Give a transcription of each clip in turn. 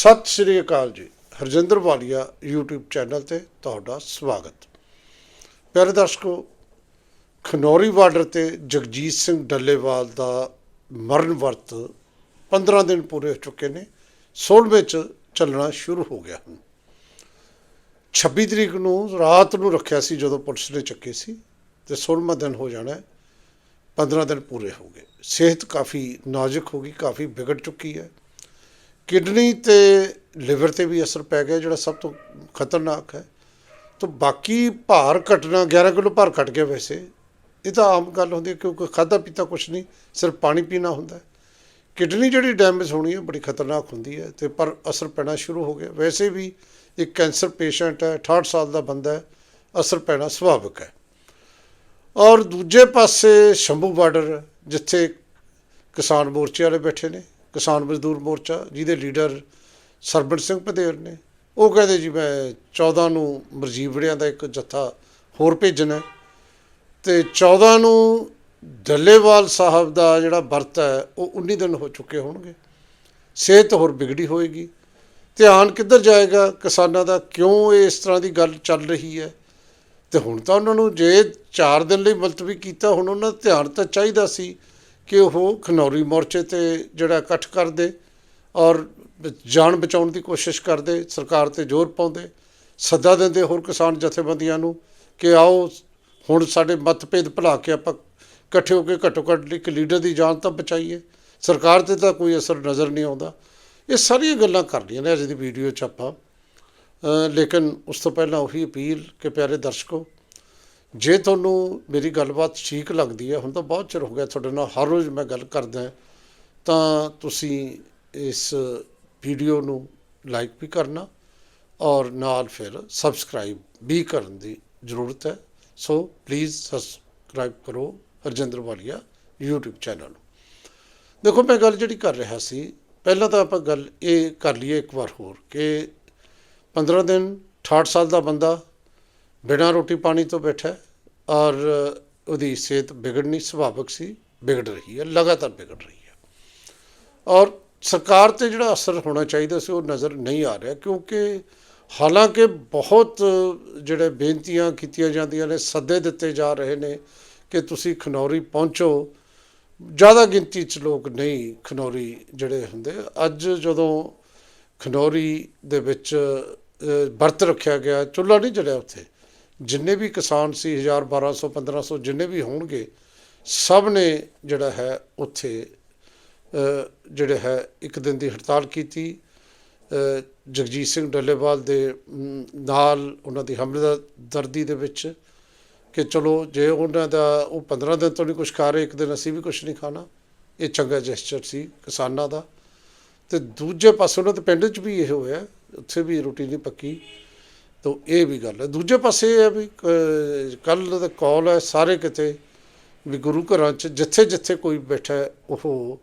ਸਤਿ ਸ਼੍ਰੀ ਅਕਾਲ ਜੀ। ਹਰਜਿੰਦਰ ਵਾਲੀਆ YouTube channel ਤੇ ਤੁਹਾਡਾ ਸਵਾਗਤ। ਪਿਆਰੇ ਦਰਸ਼ਕੋ, ਖਨੌਰੀ ਬਾਰਡਰ ਤੇ ਜਗਜੀਤ ਸਿੰਘ ਡੱਲੇਵਾਲ ਦਾ ਮਰਨ ਵਰਤ 15 ਦਿਨ ਪੂਰੇ ਹੋ ਚੁੱਕੇ ਨੇ। 16ਵੇਂ ਚ ਚੱਲਣਾ ਸ਼ੁਰੂ ਹੋ ਗਿਆ। ਹੁਣ 26 ਤਰੀਕ ਨੂੰ ਰਾਤ ਨੂੰ ਰੱਖਿਆ ਸੀ ਜਦੋਂ ਪੁਲਿਸ ਨੇ ਚੱਕੇ ਸੀ ਤੇ 16ਵਾਂ ਦਿਨ ਹੋ ਜਾਣਾ ਹੈ। 15 ਦਿਨ ਪੂਰੇ ਹੋ ਗਏ। ਸਿਹਤ ਕਾਫੀ ਨਾਜ਼ੁਕ ਹੋ ਗਈ, ਕਾਫੀ ਵਿਗੜ ਚੁੱਕੀ ਹੈ। ਕਿਡਨੀ ਤੇ ਲਿਵਰ ਤੇ ਵੀ ਅਸਰ ਪੈ ਗਿਆ, ਜਿਹੜਾ ਸਭ ਤੋਂ ਖਤਰਨਾਕ ਹੈ। ਤਾਂ ਬਾਕੀ ਭਾਰ ਘਟਣਾ 11 ਕਿਲੋ ਭਾਰ ਘਟ ਗਿਆ ਵੈਸੇ। ਇਹ ਤਾਂ ਆਮ ਗੱਲ ਹੁੰਦੀ ਹੈ ਕਿਉਂਕਿ ਖਾਦਾ ਪੀਤਾ ਕੁਛ ਨਹੀਂ, ਸਿਰਫ ਪਾਣੀ ਪੀਣਾ ਹੁੰਦਾ ਕਿਡਨੀ ਜਿਹੜੀ ਡੈਮੇਜ ਹੋਣੀ ਹੈ, ਬੜੀ ਖਤਰਨਾਕ ਹੁੰਦੀ ਹੈ ਤੇ ਪਰ ਅਸਰ ਪੈਣਾ ਸ਼ੁਰੂ ਹੋ ਗਿਆ। ਵੈਸੇ ਵੀ ਇੱਕ ਕੈਂਸਰ ਪੇਸ਼ੈਂਟ ਹੈ 68 ਸਾਲ ਦਾ ਬੰਦਾ ਹੈ, ਅਸਰ ਪੈਣਾ ਸੁਭਾਵਿਕ ਹੈ। ਔਰ ਦੂਜੇ ਪਾਸੇ ਸ਼ੰਭੂ ਬਾਰਡਰ, ਜਿੱਥੇ ਕਿਸਾਨ ਮੋਰਚੇ ਵਾਲੇ ਬੈਠੇ ਨੇ ਕਿਸਾਨ ਮਜ਼ਦੂਰ ਮੋਰਚਾ, ਜਿਹਦੇ ਲੀਡਰ ਸਰਬਣ ਸਿੰਘ ਪਧੇਰ ਨੇ। ਉਹ ਕਹਿੰਦੇ, ਜੀ ਮੈਂ 14 ਨੂੰ ਮਰਜੀਵੜਿਆਂ ਦਾ ਇੱਕ ਜੱਥਾ ਹੋਰ ਭੇਜਣਾ ਹੈ। ਤੇ 14 ਨੂੰ ਡੱਲੇਵਾਲ ਸਾਹਿਬ ਦਾ ਜਿਹੜਾ ਵਰਤ ਹੈ, ਉਹ 19 ਦਿਨ ਹੋ ਚੁੱਕੇ ਹੋਣਗੇ। ਸਿਹਤ ਹੋਰ ਵਿਗੜੀ ਹੋਏਗੀ। ਧਿਆਨ ਕਿੱਧਰ ਜਾਏਗਾ? ਕਿਸਾਨਾਂ ਦਾ ਕਿਉਂ ਇਹ ਇਸ ਤਰ੍ਹਾਂ ਦੀ ਗੱਲ ਚੱਲ ਰਹੀ ਹੈ? ਤੇ ਹੁਣ ਤਾਂ ਉਹਨਾਂ ਨੂੰ ਜੇ 4 ਦਿਨ ਲਈ ਮੁਲਤਵੀ ਕੀਤਾ, ਹੁਣ ਉਹਨਾਂ ਦਾ ਧਿਆਨ ਤਾਂ ਚਾਹੀਦਾ ਸੀ ਕਿ ਉਹ ਖਨੌਰੀ ਮੋਰਚੇ ਤੇ ਜਿਹੜਾ ਇਕੱਠ ਕਰਦੇ ਔਰ ਜਾਨ ਬਚਾਉਣ ਦੀ ਕੋਸ਼ਿਸ਼ ਕਰਦੇ, ਸਰਕਾਰ ਤੇ ਜ਼ੋਰ ਪਾਉਂਦੇ, ਸੱਦਾ ਦਿੰਦੇ ਹੋਰ ਕਿਸਾਨ ਜਥੇਬੰਦੀਆਂ ਨੂੰ ਕਿ ਆਓ, ਹੁਣ ਸਾਡੇ ਮਤਭੇਦ ਭੁਲਾ ਕੇ ਆਪਾਂ ਇਕੱਠੇ ਹੋ ਕੇ ਘੱਟੋ ਘੱਟ ਇੱਕ ਲੀਡਰ ਦੀ ਜਾਨ ਤਾਂ ਬਚਾਈਏ। ਸਰਕਾਰ ਤੇ ਤਾਂ ਕੋਈ ਅਸਰ ਨਜ਼ਰ ਨਹੀਂ ਆਉਂਦਾ। ਇਹ ਸਾਰੀਆਂ ਗੱਲਾਂ ਕਰ ਨੇ ਅੱਜ ਦੀ ਵੀਡੀਓ 'ਚ ਆਪਾਂ। ਲੇਕਿਨ ਉਸ ਤੋਂ ਪਹਿਲਾਂ ਉਹੀ ਅਪੀਲ ਕਿ ਪਿਆਰੇ ਦਰਸ਼ਕੋ ਜੇ ਤੁਹਾਨੂੰ ਮੇਰੀ ਗੱਲਬਾਤ ਠੀਕ ਲੱਗਦੀ ਹੈ, ਹੁਣ ਤਾਂ ਬਹੁਤ ਚਿਰ ਹੋ ਗਿਆ ਤੁਹਾਡੇ ਨਾਲ, ਹਰ ਰੋਜ਼ ਮੈਂ ਗੱਲ ਕਰਦਾ ਤਾਂ ਤੁਸੀਂ ਇਸ ਵੀਡੀਓ ਨੂੰ ਲਾਈਕ ਵੀ ਕਰਨਾ ਔਰ ਨਾਲ ਫਿਰ ਸਬਸਕ੍ਰਾਈਬ ਵੀ ਕਰਨ ਦੀ ਜ਼ਰੂਰਤ ਹੈ। ਸੋ ਪਲੀਜ਼ ਸਬਸਕ੍ਰਾਈਬ ਕਰੋ ਹਰਜਿੰਦਰ ਵਾਲੀਆ YouTube ਚੈਨਲ ਨੂੰ। ਦੇਖੋ, ਮੈਂ ਗੱਲ ਜਿਹੜੀ ਕਰ ਰਿਹਾ ਸੀ, ਪਹਿਲਾਂ ਤਾਂ ਆਪਾਂ ਗੱਲ ਇਹ ਕਰ ਲਈਏ ਇੱਕ ਵਾਰ ਹੋਰ ਕਿ 15 ਦਿਨ 68 ਸਾਲ ਦਾ ਬੰਦਾ ਬਿਨਾਂ ਰੋਟੀ ਪਾਣੀ ਤੋਂ ਬੈਠਾ ਔਰ ਉਹਦੀ ਸਿਹਤ ਵਿਗੜਨੀ ਸੁਭਾਵਿਕ ਸੀ, ਵਿਗੜ ਰਹੀ ਹੈ, ਲਗਾਤਾਰ ਵਿਗੜ ਰਹੀ ਹੈ। ਔਰ ਸਰਕਾਰ ਤੇ ਜਿਹੜਾ ਅਸਰ ਹੋਣਾ ਚਾਹੀਦਾ ਸੀ, ਉਹ ਨਜ਼ਰ ਨਹੀਂ ਆ ਰਿਹਾ, ਕਿਉਂਕਿ ਹਾਲਾਂਕਿ ਬਹੁਤ ਜਿਹੜੇ ਬੇਨਤੀਆਂ ਕੀਤੀਆਂ ਜਾਂਦੀਆਂ ਨੇ, ਸੱਦੇ ਦਿੱਤੇ ਜਾ ਰਹੇ ਨੇ ਕਿ ਤੁਸੀਂ ਖਨੌਰੀ ਪਹੁੰਚੋ। ਜ਼ਿਆਦਾ ਗਿਣਤੀ 'ਚ ਲੋਕ ਨਹੀਂ ਖਨੌਰੀ ਜਿਹੜੇ ਹੁੰਦੇ। ਅੱਜ ਜਦੋਂ ਖਨੌਰੀ ਦੇ ਵਿੱਚ ਵਰਤ ਰੱਖਿਆ ਗਿਆ, ਚੁੱਲ੍ਹਾ ਨਹੀਂ ਜਲਿਆ ਉੱਥੇ ਜਿੰਨੇ ਵੀ ਕਿਸਾਨ ਸੀ 1000 1200 1500 ਜਿੰਨੇ ਵੀ ਹੋਣਗੇ ਸਭ ਨੇ ਜਿਹੜਾ ਹੈ ਉੱਥੇ ਅ, ਜਿਹੜੇ ਹੈ ਇੱਕ ਦਿਨ ਦੀ ਹੜਤਾਲ ਕੀਤੀ। ਜਗਜੀਤ ਸਿੰਘ ਡੱਲੇਵਾਲ ਦੇ ਨਾਲ ਉਹਨਾਂ ਦੀ ਹਮਦਰਦੀ ਦੇ ਵਿੱਚ ਕਿ ਚਲੋ ਜੇ ਉਹਨਾਂ ਦਾ ਉਹ 15 ਦਿਨ ਤੋਂ ਨਹੀਂ ਕੁਝ ਖਾ ਰਹੇ ਇੱਕ ਦਿਨ ਅਸੀਂ ਵੀ ਕੁਝ ਨਹੀਂ ਖਾਣਾ। ਇਹ ਚੰਗਾ ਜੈਸਚਰ ਸੀ ਕਿਸਾਨਾਂ ਦਾ। ਤੇ ਦੂਜੇ ਪਾਸੇ ਉਹਨਾਂ ਦੇ ਪਿੰਡ 'ਚ ਵੀ ਇਹ ਹੋਇਆ। ਉੱਥੇ ਵੀ ਰੋਟੀ ਨਹੀਂ ਪੱਕੀ। ਤਾਂ ਇਹ ਵੀ ਗੱਲ ਹੈ। ਦੂਜੇ ਪਾਸੇ ਇਹ ਹੈ ਵੀ ਕੱਲ ਦਾ ਕਾਲ ਹੈ ਸਾਰੇ ਕਿਤੇ ਵੀ ਗੁਰੂ ਘਰਾਂ 'ਚ ਜਿੱਥੇ ਜਿੱਥੇ ਕੋਈ ਬੈਠਾ ਉਹ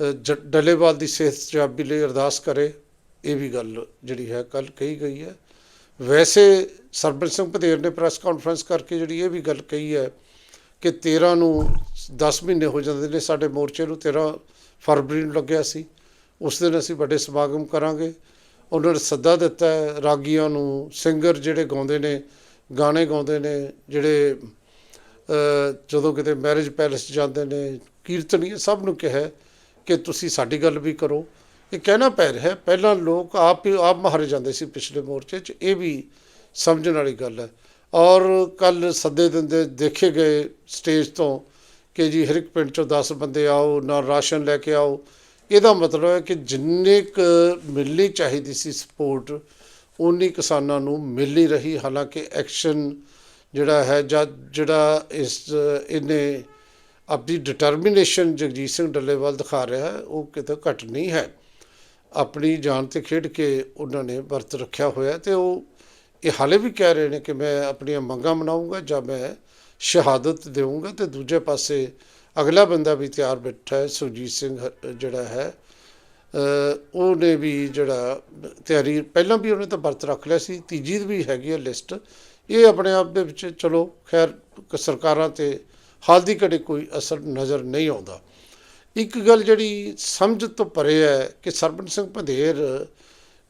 ਅ, ਜ- ਡੱਲੇਵਾਲ ਦੀ ਸਿਹਤ ਜਾਬੀ ਲਈ ਅਰਦਾਸ ਕਰੇ ਇਹ ਵੀ ਗੱਲ ਜਿਹੜੀ ਹੈ ਕੱਲ ਕਹੀ ਗਈ ਹੈ। ਵੈਸੇ ਸਰਬਨ ਸਿੰਘ ਪਧੇਰ ਨੇ ਪ੍ਰੈਸ ਕਾਨਫਰੰਸ ਕਰਕੇ ਜਿਹੜੀ ਇਹ ਵੀ ਗੱਲ ਕਹੀ ਹੈ ਕਿ 13 ਨੂੰ 10 ਮਹੀਨੇ ਹੋ ਜਾਂਦੇ ਨੇ ਸਾਡੇ ਮੋਰਚੇ ਨੂੰ 13 ਫਰਵਰੀ ਨੂੰ ਲੱਗਿਆ ਸੀ। ਉਸ ਦਿਨ ਅਸੀਂ ਵੱਡੇ ਸਮਾਗਮ ਕਰਾਂਗੇ। ਉਹਨਾਂ ਨੇ ਸੱਦਾ ਦਿੱਤਾ ਰਾਗੀਆਂ ਨੂੰ ਸਿੰਗਰ ਜਿਹੜੇ ਗਾਉਂਦੇ ਨੇ, ਗਾਣੇ ਗਾਉਂਦੇ ਨੇ, ਜਿਹੜੇ ਜਦੋਂ ਕਿਤੇ ਮੈਰਿਜ ਪੈਲੇਸ 'ਚ ਜਾਂਦੇ ਨੇ ਕੀਰਤਨੀਏ ਸਭ ਨੂੰ ਕਿਹਾ ਕਿ ਤੁਸੀਂ ਸਾਡੀ ਗੱਲ ਵੀ ਕਰੋ। ਇਹ ਕਹਿਣਾ ਪੈ ਰਿਹਾ ਪਹਿਲਾਂ ਲੋਕ ਆਪ ਹੀ, ਆਪ ਮਾਰੇ ਜਾਂਦੇ ਸੀ ਪਿਛਲੇ ਮੋਰਚੇ 'ਚ, ਇਹ ਵੀ ਸਮਝਣ ਵਾਲੀ ਗੱਲ ਹੈ। ਔਰ ਕੱਲ ਸੱਦੇ ਦਿੰਦੇ ਦੇਖੇ ਗਏ ਸਟੇਜ ਤੋਂ ਕਿ ਜੀ ਹਰ ਇੱਕ ਪਿੰਡ 'ਚੋਂ 10 ਬੰਦੇ ਆਓ, ਨਾਲ ਰਾਸ਼ਨ ਲੈ ਕੇ ਆਓ ਇਹਦਾ ਮਤਲਬ ਹੈ ਕਿ ਜਿੰਨੇ ਕੁ ਮਿਲਣੀ ਚਾਹੀਦੀ ਸੀ ਸਪੋਰਟ ਉਨੀ ਕਿਸਾਨਾਂ ਨੂੰ ਮਿਲ ਹੀ ਰਹੀ। ਹਾਲਾਂਕਿ ਐਕਸ਼ਨ ਜਿਹੜਾ ਹੈ ਜਾਂ ਜਿਹੜਾ ਇਸ, ਇਹਨੇ ਆਪਣੀ ਡਿਟਰਮੀਨੇਸ਼ਨ ਜਗਜੀਤ ਸਿੰਘ ਡੱਲੇਵਾਲ ਦਿਖਾ ਰਿਹਾ ਹੈ, ਉਹ ਕਿਤੇ ਘੱਟ ਨਹੀਂ ਹੈ। ਆਪਣੀ ਜਾਨ ਤੇ ਖੇਡ ਕੇ ਉਹਨਾਂ ਨੇ ਵਰਤ ਰੱਖਿਆ ਹੋਇਆ ਤੇ ਉਹ ਇਹ ਹਾਲੇ ਵੀ ਕਹਿ ਰਹੇ ਨੇ ਕਿ ਮੈਂ ਆਪਣੀਆਂ ਮੰਗਾਂ ਮਨਾਉਂਗਾ ਜਾਂ ਮੈਂ ਸ਼ਹਾਦਤ ਦੇਵਾਂਗਾ ਤੇ ਦੂਜੇ ਪਾਸੇ ਅਗਲਾ ਬੰਦਾ ਵੀ ਤਿਆਰ ਬੈਠਾ ਹੈ, ਸੁਰਜੀਤ ਸਿੰਘ ਹ- ਜਿਹੜਾ ਹੈ ਉਹਨੇ ਵੀ ਜਿਹੜਾ ਤਿਆਰੀ, ਪਹਿਲਾਂ ਵੀ ਉਹਨੇ ਤਾਂ ਵਰਤ ਰੱਖ ਲਿਆ ਸੀ, ਤੀਜੀ ਵੀ ਹੈਗੀ ਹੈ ਲਿਸਟ। ਇਹ ਆਪਣੇ ਆਪ ਦੇ ਵਿੱਚ ਚਲੋ, ਖੈਰ ਸਰਕਾਰਾਂ ਤੇ ਹਾਲ ਦੀ ਘੜੀ ਕੋਈ ਅਸਰ ਨਜ਼ਰ ਨਹੀਂ ਆਉਂਦਾ। ਇੱਕ ਗੱਲ ਜਿਹੜੀ ਸਮਝ ਤੋਂ ਪਰੇ ਹੈ ਕਿ ਸਰਬਨ ਸਿੰਘ ਪੰਧੇਰ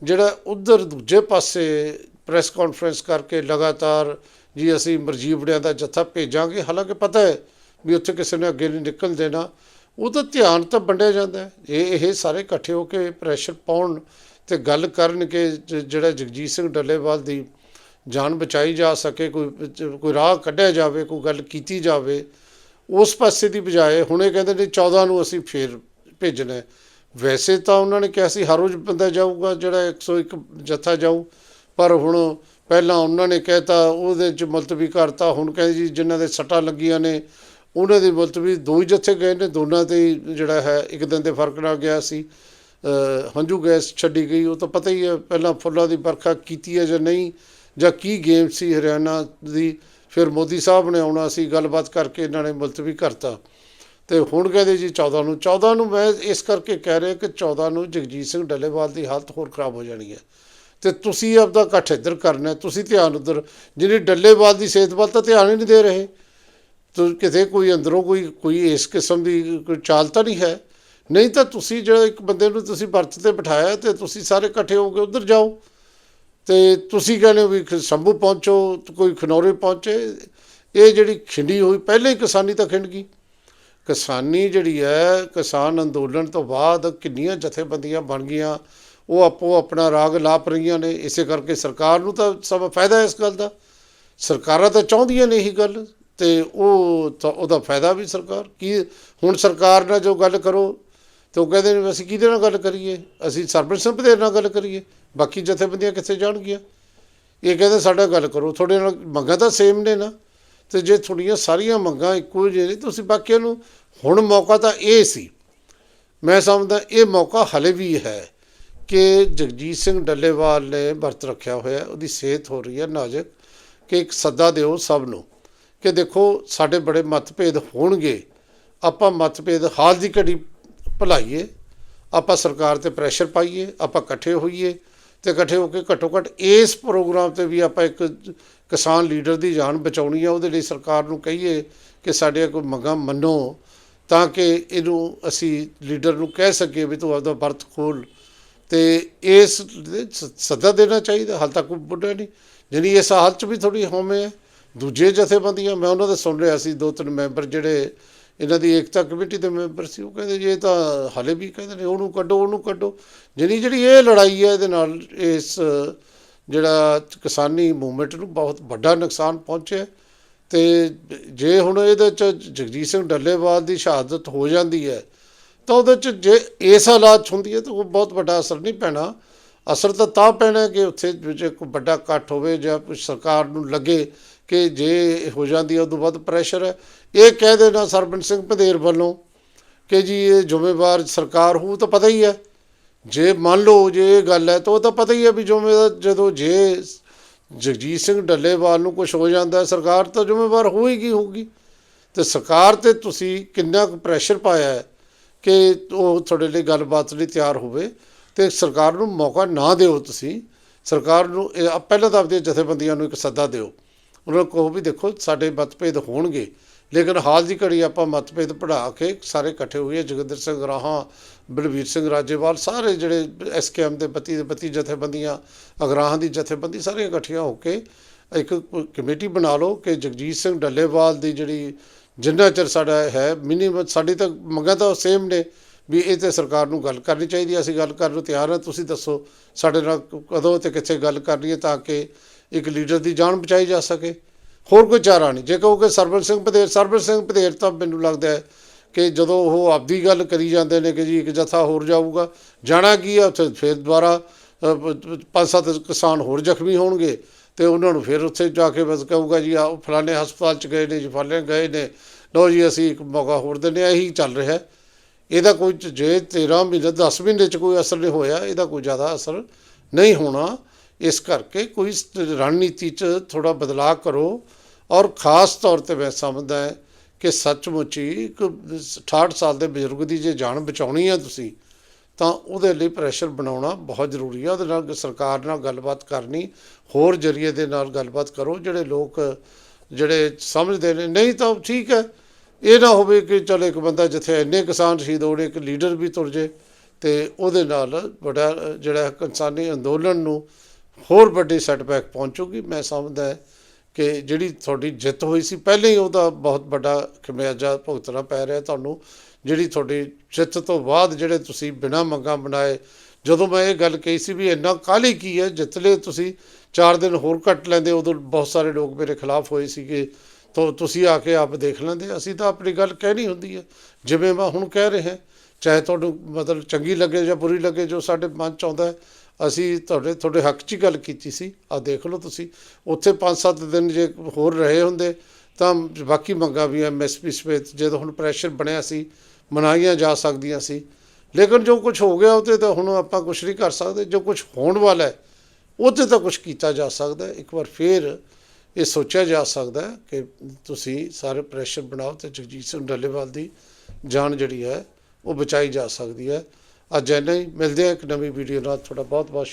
ਜਿਹੜਾ ਉਧਰ ਦੂਜੇ ਪਾਸੇ ਪ੍ਰੈਸ ਕਾਨਫਰੰਸ ਕਰਕੇ ਲਗਾਤਾਰ ਜੀ ਅਸੀਂ ਮਰਜੀਵੜਿਆਂ ਦਾ ਜੱਥਾ ਭੇਜਾਂਗੇ, ਹਾਲਾਂਕਿ ਪਤਾ ਹੈ ਵੀ ਉੱਥੇ ਕਿਸੇ ਨੇ ਅੱਗੇ ਨਹੀਂ ਨਿਕਲ ਦੇਣਾ ਉਹ ਤਾਂ ਧਿਆਨ ਤਾਂ ਵੰਡਿਆ ਜਾਂਦਾ ਇਹ ਇਹ ਸਾਰੇ ਇਕੱਠੇ ਹੋ ਕੇ ਪ੍ਰੈਸ਼ਰ ਪਾਉਣ ਤੇ ਗੱਲ ਕਰਨ ਕਿ ਜਿਹੜਾ ਜਗਜੀਤ ਸਿੰਘ ਡੱਲੇਵਾਲ ਦੀ ਜਾਨ ਬਚਾਈ ਜਾ ਸਕੇ, ਕੋਈ ਕੋਈ ਰਾਹ ਕੱਢਿਆ ਜਾਵੇ, ਕੋਈ ਗੱਲ ਕੀਤੀ ਜਾਵੇ, ਉਸ ਪਾਸੇ ਦੀ ਬਜਾਏ ਹੁਣ ਇਹ ਕਹਿੰਦੇ ਨੇ 14 ਨੂੰ ਅਸੀਂ ਫੇਰ ਭੇਜਣਾ ਵੈਸੇ ਤਾਂ ਉਹਨਾਂ ਨੇ ਕਿਹਾ ਸੀ ਹਰ ਰੋਜ਼ ਬੰਦਾ ਜਾਊਗਾ, ਜਿਹੜਾ 101 ਜੱਥਾ ਜਾਊ, ਪਰ ਹੁਣ ਪਹਿਲਾਂ ਉਹਨਾਂ ਨੇ ਕਹਿਤਾ, ਉਹਦੇ ਚ ਮੁਲਤਵੀ ਕਰਤਾ, ਹੁਣ ਕਹਿੰਦੇ ਜੀ ਜਿਨ੍ਹਾਂ ਦੇ ਸੱਟਾਂ ਲੱਗੀਆਂ ਨੇ ਉਹਨਾਂ ਦੇ ਮੁਲਤਵੀ ਦੋ ਹੀ ਜੱਥੇ ਗਏ ਨੇ, ਦੋਨਾਂ ਤੇ ਜਿਹੜਾ ਹੈ, ਇੱਕ ਦਿਨ ਦੇ ਫ਼ਰਕ ਨਾਲ ਗਿਆ ਸੀ। ਹੰਝੂ ਗੈਸ ਛੱਡੀ ਗਈ, ਉਹ ਤਾਂ ਪਤਾ ਹੀ ਹੈ, ਪਹਿਲਾਂ ਫੁੱਲਾਂ ਦੀ ਵਰਖਾ ਕੀਤੀ ਹੈ ਜਾਂ ਨਹੀਂ, ਜਾਂ ਕੀ ਗੇਮ ਸੀ ਹਰਿਆਣਾ ਦੀ, ਫਿਰ ਮੋਦੀ ਸਾਹਿਬ ਨੇ ਆਉਣਾ ਸੀ, ਗੱਲਬਾਤ ਕਰਕੇ ਇਹਨਾਂ ਨੇ ਮੁਲਤਵੀ ਕਰਤਾ। ਤੇ ਹੁਣ ਕਹਿੰਦੇ ਜੀ 14 ਨੂੰ 14 ਨੂੰ ਮੈਂ ਇਸ ਕਰਕੇ ਕਹਿ ਰਿਹਾ ਕਿ 14 ਨੂੰ ਜਗਜੀਤ ਸਿੰਘ ਡੱਲੇਵਾਲ ਦੀ ਹਾਲਤ ਹੋਰ ਖਰਾਬ ਹੋ ਜਾਣੀ ਹੈ। ਤੇ ਤੁਸੀਂ ਆਪਦਾ ਇਕੱਠ ਇੱਧਰ ਕਰਨਾ ਤੁਸੀਂ ਧਿਆਨ ਉੱਧਰ, ਜਿਹਨੇ ਡੱਲੇਵਾਲ ਦੀ ਸਿਹਤ ਵੱਲ ਤਾਂ ਧਿਆਨ ਹੀ ਨਹੀਂ ਦੇ ਰਹੇ। ਤੋ ਕਿਤੇ ਕੋਈ ਅੰਦਰੋਂ ਕੋਈ ਕੋਈ ਇਸ ਕਿਸਮ ਦੀ ਕੋਈ ਚਾਲ ਤਾਂ ਨਹੀਂ ਹੈ। ਨਹੀਂ ਤਾਂ ਤੁਸੀਂ ਜਿਹੜਾ ਇੱਕ ਬੰਦੇ ਨੂੰ ਤੁਸੀਂ ਵਰਤ ਤੇ ਬਿਠਾਇਆ ਤੇ ਤੁਸੀਂ ਸਾਰੇ ਇਕੱਠੇ ਹੋ ਕੇ ਉਧਰ ਜਾਓ। ਤੇ ਤੁਸੀਂ ਕਹਿੰਦੇ ਹੋ ਵੀ ਖ- ਸੰਭੂ ਪਹੁੰਚੋ ਕੋਈ ਖਨੌਰੇ ਪਹੁੰਚੇ। ਇਹ ਜਿਹੜੀ ਖਿੰਡੀ ਹੋਈ, ਪਹਿਲੇ ਹੀ ਕਿਸਾਨੀ ਤਾਂ ਖਿੰਡ ਗਈ। ਕਿਸਾਨੀ ਜਿਹੜੀ ਹੈ, ਕਿਸਾਨ ਅੰਦੋਲਨ ਤੋਂ ਬਾਅਦ ਕਿੰਨੀਆਂ ਜਥੇਬੰਦੀਆਂ ਬਣ ਗਈਆਂ। ਉਹ ਆਪੋ ਆਪਣਾ ਰਾਗ ਲਾਪ ਰਹੀਆਂ ਨੇ। ਇਸੇ ਕਰਕੇ ਸਰਕਾਰ ਨੂੰ ਤਾਂ ਸਭ ਫਾਇਦਾ ਇਸ ਗੱਲ ਦਾ। ਸਰਕਾਰਾਂ ਤਾਂ ਚਾਹੁੰਦੀਆਂ ਨੇ ਇਹੀ ਗੱਲ। ਤੇ ਉਹ ਤਾਂ ਉਹਦਾ ਫਾਇਦਾ ਵੀ ਸਰਕਾਰ, ਕੀ ਹੁਣ ਸਰਕਾਰ ਨਾਲ ਜੋ ਗੱਲ ਕਰੋ, ਤੇ ਉਹ ਕਹਿੰਦੇ ਨੇ ਅਸੀਂ ਕਿਹਦੇ ਨਾਲ ਗੱਲ ਕਰੀਏ? ਅਸੀਂ ਸਰਬਤ ਸੰਪਦੇ ਨਾਲ ਗੱਲ ਕਰੀਏ, ਬਾਕੀ ਜਥੇਬੰਦੀਆਂ ਕਿੱਥੇ ਜਾਣਗੀਆਂ? ਇਹ ਕਹਿੰਦੇ ਸਾਡਾ ਗੱਲ ਕਰੋ, ਤੁਹਾਡੇ ਨਾਲ ਮੰਗਾਂ ਤਾਂ ਸੇਮ ਨੇ ਨਾ, ਤੇ ਜੇ ਤੁਹਾਡੀਆਂ ਸਾਰੀਆਂ ਮੰਗਾਂ ਇੱਕੋ ਜਿਹੀਆਂ ਨੇ, ਤੁਸੀਂ ਬਾਕੀਆਂ ਨੂੰ, ਹੁਣ ਮੌਕਾ ਤਾਂ ਇਹ ਸੀ, ਮੈਂ ਸਮਝਦਾ ਇਹ ਮੌਕਾ ਹਲੇ ਵੀ ਹੈ ਕਿ ਜਗਜੀਤ ਸਿੰਘ ਡੱਲੇਵਾਲ ਨੇ ਵਰਤ ਰੱਖਿਆ ਹੋਇਆ, ਉਹਦੀ ਸਿਹਤ ਹੋ ਰਹੀ ਹੈ ਨਾਜ਼ੁਕ, ਕਿ ਇੱਕ ਸੱਦਾ ਦਿਓ ਸਭ ਨੂੰ। ਕਿ ਦੇਖੋ ਸਾਡੇ ਬੜੇ ਮਤਭੇਦ ਹੋਣਗੇ। ਆਪਾਂ ਮਤਭੇਦ ਹਾਲ ਦੀ ਘੜੀ ਭੁਲਾਈਏ, ਆਪਾਂ ਸਰਕਾਰ ਤੇ ਪ੍ਰੈਸ਼ਰ ਪਾਈਏ, ਆਪਾਂ ਇਕੱਠੇ ਹੋਈਏ ਤੇ ਇਕੱਠੇ ਹੋ ਕੇ ਘੱਟੋ ਘੱਟ ਇਸ ਪ੍ਰੋਗਰਾਮ ਤੇ ਵੀ ਆਪਾਂ ਇੱਕ ਕਿਸਾਨ ਲੀਡਰ ਦੀ ਜਾਨ ਬਚਾਉਣੀ ਆ, ਉਹਦੇ ਲਈ ਸਰਕਾਰ ਨੂੰ ਕਹੀਏ ਕਿ ਸਾਡੇ ਕੋਈ ਮੰਗਾਂ ਮੰਨੋ ਤਾਂ ਕਿ ਇਹਨੂੰ ਅਸੀਂ ਲੀਡਰ ਨੂੰ ਕਹਿ ਸਕੀਏ ਵੀ ਤੂੰ ਆਪਦਾ ਵਰਤ ਖੋਲ। ਤੇ ਇਸ ਸ- ਸੱਦਾ ਦੇਣਾ ਚਾਹੀਦਾ, ਹਾਲ ਤੱਕ ਕੋਈ ਬੁੱਢਾ ਨਹੀਂ। ਜਾਣੀ ਇਸ ਹਾਲਤ 'ਚ ਵੀ ਥੋੜੀ ਹਉਮੈ ਹੈ ਦੂਜੇ ਜਥੇਬੰਦੀਆਂ, ਮੈਂ ਉਹਨਾਂ ਦਾ ਸੁਣ ਰਿਹਾ ਸੀ, ਦੋ ਤਿੰਨ ਮੈਂਬਰ ਜਿਹੜੇ ਇਹਨਾਂ ਦੀ ਏਕਤਾ ਕਮੇਟੀ ਦੇ ਮੈਂਬਰ ਸੀ, ਉਹ ਕਹਿੰਦੇ ਜੇ ਤਾਂ ਹਾਲੇ ਵੀ ਕਹਿੰਦੇ ਨੇ, ਉਹਨੂੰ ਕੱਢੋ ਉਹਨੂੰ ਕੱਢੋ। ਜਿਹੜੀ ਜਿਹੜੀ ਇਹ ਲੜਾਈ ਹੈ ਇਹਦੇ ਨਾਲ ਇਸ ਜਿਹੜਾ ਕਿਸਾਨੀ ਮੂਵਮੈਂਟ ਨੂੰ ਬਹੁਤ ਵੱਡਾ ਨੁਕਸਾਨ ਪਹੁੰਚਿਆ। ਤੇ ਜੇ ਹੁਣ ਇਹਦੇ ਚ ਜਗਜੀਤ ਸਿੰਘ ਡੱਲੇਵਾਲ ਦੀ ਸ਼ਹਾਦਤ ਹੋ ਜਾਂਦੀ ਹੈ, ਤਾਂ ਉਹਦੇ ਚ ਜੇ ਇਸ ਹਾਲਾਤ 'ਚ ਹੁੰਦੀ ਹੈ ਤਾਂ ਉਹ ਬਹੁਤ ਵੱਡਾ ਅਸਰ ਨਹੀਂ ਪੈਣਾ। ਅਸਰ ਤਾਂ ਤਾਂ ਪੈਣਾ ਕਿ ਉੱਥੇ ਜੇ ਕੋਈ ਵੱਡਾ ਇਕੱਠ ਹੋਵੇ ਜਾਂ ਕੁਝ ਸਰਕਾਰ ਨੂੰ ਲੱਗੇ ਕਿ ਜੇ ਹੋ ਜਾਂਦੀ ਹੈ ਉਦੋਂ ਵੱਧ ਪ੍ਰੈਸ਼ਰ ਹੈ। ਇਹ ਕਹਿ ਦੇਣਾ ਸਰਬਨ ਸਿੰਘ ਭਦੇਰ ਵੱਲੋਂ ਕਿ ਜੀ ਇਹ ਜ਼ਿੰਮੇਵਾਰ ਸਰਕਾਰ ਹੋਊ ਤਾਂ ਪਤਾ ਹੀ ਹੈ। ਜੇ ਮੰਨ ਲਓ ਜੇ ਇਹ ਗੱਲ ਹੈ, ਤਾਂ ਉਹ ਤਾਂ ਪਤਾ ਹੀ ਹੈ ਵੀ ਜ਼ਿੰਮੇਵਾਰ ਜਦੋਂ ਜੇ ਜਗਜੀਤ ਸਿੰਘ ਡੱਲੇਵਾਲ ਨੂੰ ਕੁਝ ਹੋ ਜਾਂਦਾ ਸਰਕਾਰ ਤਾਂ ਜ਼ਿੰਮੇਵਾਰ ਹੋਏਗੀ ਹੋਊਗੀ। ਤੇ ਸਰਕਾਰ ਤੇ ਤੁਸੀਂ ਕਿੰਨਾ ਕੁ ਪ੍ਰੈਸ਼ਰ ਪਾਇਆ ਹੈ ਕਿ ਉਹ ਤੁਹਾਡੇ ਲਈ ਗੱਲਬਾਤ ਲਈ ਤਿਆਰ ਹੋਵੇ ਤੇ ਸਰਕਾਰ ਨੂੰ ਮੌਕਾ ਨਾ ਦਿਓ ਤੁਸੀਂ। ਸਰਕਾਰ ਨੂੰ ਇਹ- ਪਹਿਲਾਂ ਤਾਂ ਆਪਣੀਆਂ ਜਥੇਬੰਦੀਆਂ ਨੂੰ ਇੱਕ ਸੱਦਾ ਦਿਓ। ਉਹਨਾਂ ਨੂੰ ਕਹੋ ਵੀ ਦੇਖੋ ਸਾਡੇ ਮਤਭੇਦ ਹੋਣਗੇ। ਲੇਕਿਨ ਹਾਲ ਦੀ ਘੜੀ ਆਪਾਂ ਮਤਭੇਦ ਪੜਾ ਕੇ ਸਾਰੇ ਇਕੱਠੇ ਹੋਈਏ। ਜੋਗਿੰਦਰ ਸਿੰਘ ਰਾਹਾਂ ਬਲਵੀਰ ਸਿੰਘ ਰਾਜੇਵਾਲ, ਸਾਰੇ ਜਿਹੜੇ ਐਸਕੇਐਮ ਦੇ ਬੱਤੀ ਦੇ ਬੱਤੀ ਜਥੇਬੰਦੀਆਂ, ਅਗਰਾਹਾਂ ਦੀ ਜਥੇਬੰਦੀ ਸਾਰੀਆਂ ਇਕੱਠੀਆਂ ਹੋ ਕੇ ਇੱਕ ਕਮੇਟੀ ਬਣਾ ਲਓ ਕਿ ਜਗਜੀਤ ਸਿੰਘ ਡੱਲੇਵਾਲ ਦੀ ਜਿਹੜੀ ਜਿੰਨਾ ਚਿਰ ਸਾਡਾ ਹੈ ਮਿਨੀਮਮ ਸਾਡੀ ਤਾਂ ਮੰਗਾਂ ਤਾਂ ਸੇਮ ਨੇ ਵੀ ਇਹ ਤੇ ਸਰਕਾਰ ਨੂੰ ਗੱਲ ਕਰਨੀ ਚਾਹੀਦੀ ਹੈ। ਅਸੀਂ ਗੱਲ ਕਰਨ ਨੂੰ ਤਿਆਰ ਹਾਂ। ਤੁਸੀਂ ਦੱਸੋ ਸਾਡੇ ਨਾਲ ਕਦੋਂ ਤੇ ਕਿੱਥੇ ਗੱਲ ਕਰਨੀ ਹੈ ਤਾਂ ਕਿ ਇੱਕ ਲੀਡਰ ਦੀ ਜਾਨ ਬਚਾਈ ਜਾ ਸਕੇ। ਹੋਰ ਕੋਈ ਚਾਰਾ ਨਹੀਂ। ਜੇ ਕਹੋਗੇ ਸਰਬਨ ਸਿੰਘ ਪਧੇਰ ਸਰਬਨ ਸਿੰਘ ਪਧੇਰ ਤਾਂ ਮੈਨੂੰ ਲੱਗਦਾ ਹੈ ਕਿ ਜਦੋਂ ਉਹ ਆਪਦੀ ਗੱਲ ਕਰੀ ਜਾਂਦੇ ਨੇ ਕਿ ਜੀ ਇੱਕ ਜਥਾ ਹੋਰ ਜਾਊਗਾ, ਜਾਣਾ ਕੀ ਹੈ ਉੱਥੇ ਫਿਰ ਦੁਬਾਰਾ ਪੰਜ ਸੱਤ ਕਿਸਾਨ ਹੋਰ ਜ਼ਖਮੀ ਹੋਣਗੇ ਤੇ ਉਹਨਾਂ ਨੂੰ ਫਿਰ ਉੱਥੇ ਜਾ ਕੇ ਬਸ ਕਹੂਗਾ ਜੀ ਆ ਫਲਾਣੇ ਹਸਪਤਾਲ ਚ ਗਏ ਨੇ ਜੀ ਫਲਾਣੇ ਗਏ ਨੇ। ਲਓ ਜੀ, ਅਸੀਂ ਇੱਕ ਮੌਕਾ ਹੋਰ ਦਿੰਦੇ ਹਾਂ, ਇਹੀ ਚੱਲ ਰਿਹਾ ਇਹਦਾ ਕੋਈ ਜੇ 13 ਮਹੀਨੇ 10 ਮਹੀਨੇ ਚ ਕੋਈ ਅਸਰ ਨਹੀਂ ਹੋਇਆ, ਇਹਦਾ ਕੋਈ ਜ਼ਿਆਦਾ ਅਸਰ ਨਹੀਂ ਹੋਣਾ। ਇਸ ਕਰਕੇ ਕੋਈ ਰਣਨੀਤੀ ਚ ਥੋੜਾ ਬਦਲਾਅ ਕਰੋ ਔਰ ਖਾਸ ਤੌਰ ਤੇ ਮੈਂ ਸਮਝਦਾ ਹੈ ਕਿ ਸੱਚਮੁੱਚ ਹੀ ਇੱਕ 68 ਸਾਲ ਦੇ ਬਜ਼ੁਰਗ ਦੀ ਜੇ ਜਾਨ ਬਚਾਉਣੀ ਹੈ ਤੁਸੀਂ, ਤਾਂ ਉਹਦੇ ਲਈ ਪ੍ਰੈਸ਼ਰ ਬਣਾਉਣਾ ਬਹੁਤ ਜ਼ਰੂਰੀ ਹੈ ਉਹਦੇ ਨਾਲ ਸਰਕਾਰ ਨਾਲ ਗੱਲਬਾਤ ਕਰਨੀ, ਹੋਰ ਜਰੀਏ ਦੇ ਨਾਲ ਗੱਲਬਾਤ ਕਰੋ, ਜਿਹੜੇ ਲੋਕ ਜਿਹੜੇ ਸਮਝਦੇ ਨੇ, ਨਹੀਂ ਤਾਂ ਠੀਕ ਹੈ, ਇਹ ਨਾ ਹੋਵੇ ਕਿ ਚਲ ਇੱਕ ਬੰਦਾ ਜਿੱਥੇ ਇੰਨੇ ਕਿਸਾਨ ਸ਼ਹੀਦ ਹੋਣੇ, ਇੱਕ ਲੀਡਰ ਵੀ ਤੁਰ ਜੇ ਤੇ ਉਹਦੇ ਨਾਲ ਬੜਾ ਜਿਹੜਾ ਕਿਸਾਨੀ ਅੰਦੋਲਨ ਨੂੰ ਹੋਰ ਵੱਡੀ ਸੈਟਬੈਕ ਪਹੁੰਚੂਗੀ। ਮੈਂ ਸਮਝਦਾ ਕਿ ਜਿਹੜੀ ਤੁਹਾਡੀ ਜਿੱਤ ਹੋਈ ਸੀ ਪਹਿਲਾਂ ਹੀ ਉਹਦਾ ਬਹੁਤ ਵੱਡਾ ਖਮਿਆਜਾ ਭੁਗਤਣਾ ਪੈ ਰਿਹਾ ਤੁਹਾਨੂੰ। ਜਿਹੜੀ ਤੁਹਾਡੀ ਜਿੱਤ ਤੋਂ ਬਾਅਦ ਜਿਹੜੇ ਤੁਸੀਂ ਬਿਨਾਂ ਮੰਗਾਂ ਬਣਾਏ ਜਦੋਂ ਮੈਂ ਇਹ ਗੱਲ ਕਹੀ ਸੀ ਵੀ ਇੰਨਾ ਕਾਹਲੀ ਕੀ ਹੈ? ਜਿੱਤ ਲਏ ਤੁਸੀਂ ਚਾਰ ਦਿਨ ਹੋਰ ਕੱਟ ਲੈਂਦੇ ਉਦੋਂ ਬਹੁਤ ਸਾਰੇ ਲੋਕ ਮੇਰੇ ਖਿਲਾਫ ਹੋਏ ਸੀਗੇ। ਤਾਂ ਤੁਸੀਂ ਆ ਕੇ ਆਪ ਦੇਖ ਲੈਂਦੇ। ਅਸੀਂ ਤਾਂ ਆਪਣੀ ਗੱਲ ਕਹਿਣੀ ਹੁੰਦੀ ਹੈ। ਜਿਵੇਂ ਮੈਂ ਹੁਣ ਕਹਿ ਰਿਹਾ ਚਾਹੇ ਤੁਹਾਨੂੰ ਮਤਲਬ ਚੰਗੀ ਲੱਗੇ ਜਾਂ ਬੁਰੀ ਲੱਗੇ ਜੋ ਸਾਡੇ ਮਨ ਚ ਆਉਂਦਾ ਹੈ, ਅਸੀਂ ਤੁਹਾਡੇ ਤੁਹਾਡੇ ਹੱਕ 'ਚ ਹੀ ਗੱਲ ਕੀਤੀ ਸੀ। ਆ ਦੇਖ ਲਓ ਤੁਸੀਂ। ਉੱਥੇ 5-7 ਦਿਨ ਜੇ ਹੋਰ ਰਹੇ ਹੁੰਦੇ, ਤਾਂ ਬਾਕੀ ਮੰਗਾਂ ਵੀ ਐਮਐਸਪੀ ਸਮੇਤ ਜਦੋਂ ਹੁਣ ਪ੍ਰੈਸ਼ਰ ਬਣਿਆ ਸੀ, ਮਨਾਈਆਂ ਜਾ ਸਕਦੀਆਂ ਸੀ। ਲੇਕਿਨ ਜੋ ਕੁਝ ਹੋ ਗਿਆ ਉਹਤੇ ਤਾਂ ਹੁਣ ਆਪਾਂ ਕੁਝ ਨਹੀਂ ਕਰ ਸਕਦੇ। ਜੋ ਕੁਝ ਹੋਣ ਵਾਲਾ ਹੈ ਉਹਤੇ ਤਾਂ ਕੁਝ ਕੀਤਾ ਜਾ ਸਕਦਾ ਇੱਕ ਵਾਰ ਫੇਰ ਇਹ ਸੋਚਿਆ ਜਾ ਸਕਦਾ ਕਿ ਤੁਸੀਂ ਸਾਰੇ ਪ੍ਰੈਸ਼ਰ ਬਣਾਓ ਤੇ ਜਗਜੀਤ ਸਿੰਘ ਡੱਲੇਵਾਲ ਦੀ ਜਾਨ ਜਿਹੜੀ ਹੈ, ਉਹ ਬਚਾਈ ਜਾ ਸਕਦੀ ਹੈ। ਅੱਜ ਇੰਨਾ ਹੀ। ਮਿਲਦੇ ਆ ਇੱਕ ਨਵੀਂ ਵੀਡੀਓ ਨਾਲ। ਤੁਹਾਡਾ ਬਹੁਤ ਬਹੁਤ